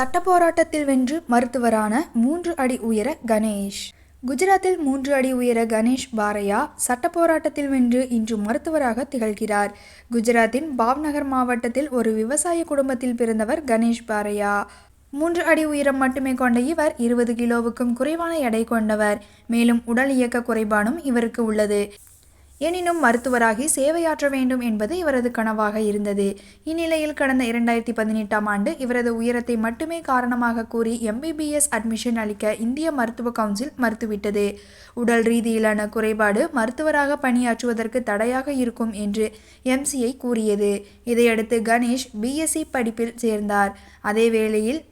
சட்ட போராட்டத்தில் வென்று மருத்துவரான மூன்று அடி உயர கணேஷ். குஜராத்தில் மூன்று அடி உயர கணேஷ் பாரையா சட்ட போராட்டத்தில் வென்று இன்று மருத்துவராக திகழ்கிறார். குஜராத்தின் பாவ்நகர் மாவட்டத்தில் ஒரு விவசாய குடும்பத்தில் பிறந்தவர் கணேஷ் பாரையா. மூன்று அடி உயரம் மட்டுமே கொண்ட இவர் இருபது கிலோவுக்கும் குறைவான எடை கொண்டவர். மேலும் உடல் இயக்க குறைபாடும் இவருக்கு உள்ளது. எனினும் மருத்துவராகி சேவையாற்ற வேண்டும் என்பது இவரது கனவாக இருந்தது. இந்நிலையில் கடந்த இரண்டாயிரத்தி பதினெட்டாம் ஆண்டு இவரது உயரத்தை மட்டுமே காரணமாக கூறி எம்பிபிஎஸ் அட்மிஷன் அளிக்க இந்திய மருத்துவ கவுன்சில் மறுத்துவிட்டது. உடல் ரீதியிலான குறைபாடு மருத்துவராக பணியாற்றுவதற்கு தடையாக இருக்கும் என்று எம்சிஐ கூறியது. இதையடுத்து கணேஷ் பிஎஸ்சி படிப்பில் சேர்ந்தார். அதே வேளையில்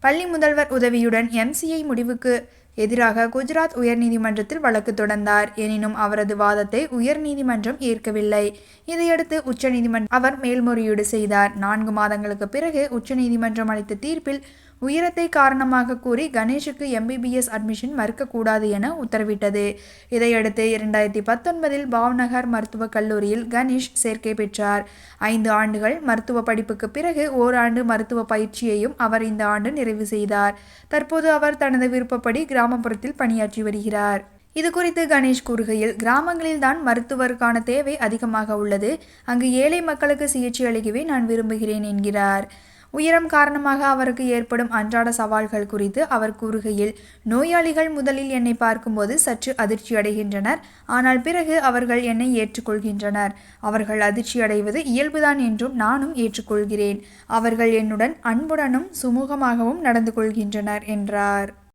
பள்ளி முதல்வர் உதவியுடன் எம்சிஐ முடிவுக்கு எதிராக குஜராத் உயர்நீதிமன்றத்தில் வழக்கு தொடர்ந்தார். எனினும் அவரது வாதத்தை உயர்நீதிமன்றம் ஏற்கவில்லை. இதையடுத்து உச்சநீதிமன்றம் அவர் மேல்முறையீடு செய்தார். நான்கு மாதங்களுக்கு பிறகு உச்சநீதிமன்றம் அளித்த தீர்ப்பில் உயரத்தை காரணமாக கூறி கணேஷுக்கு எம்பிபிஎஸ் அட்மிஷன் மறுக்கக்கூடாது என உத்தரவிட்டது. இதையடுத்து இரண்டாயிரத்தி பத்தொன்பதில் பாவ்நகர் மருத்துவக் கல்லூரியில் கணேஷ் சேர்க்கை பெற்றார். ஐந்து ஆண்டுகள் மருத்துவ படிப்புக்கு பிறகு ஓராண்டு மருத்துவ பயிற்சியையும் அவர் இந்த ஆண்டு நிறைவு செய்தார். தற்போது அவர் தனது விருப்பப்படி கிராமப்புறத்தில் பணியாற்றி வருகிறார். இது குறித்து கணேஷ் கூறுகையில் கிராமங்களில் தான் மருத்துவருக்கான தேவை அதிகமாக உள்ளது. அங்கு ஏழை மக்களுக்கு சிகிச்சை அளிக்கவே நான் விரும்புகிறேன் என்கிறார். உயரம் காரணமாக அவருக்கு ஏற்படும் அன்றாட சவால்கள் குறித்து அவர் கூறுகையில் நோயாளிகள் முதலில் என்னை பார்க்கும்போது சற்று அதிர்ச்சி அடைகின்றனர் ஆனால் பிறகு அவர்கள் என்னை ஏற்றுக்கொள்கின்றனர். அவர்கள் அதிர்ச்சி அடைவது இயல்புதான் என்றும் நானும் ஏற்றுக்கொள்கிறேன். அவர்கள் என்னுடன் அன்புடனும் சுமூகமாகவும் நடந்து கொள்கின்றனர் என்றார்.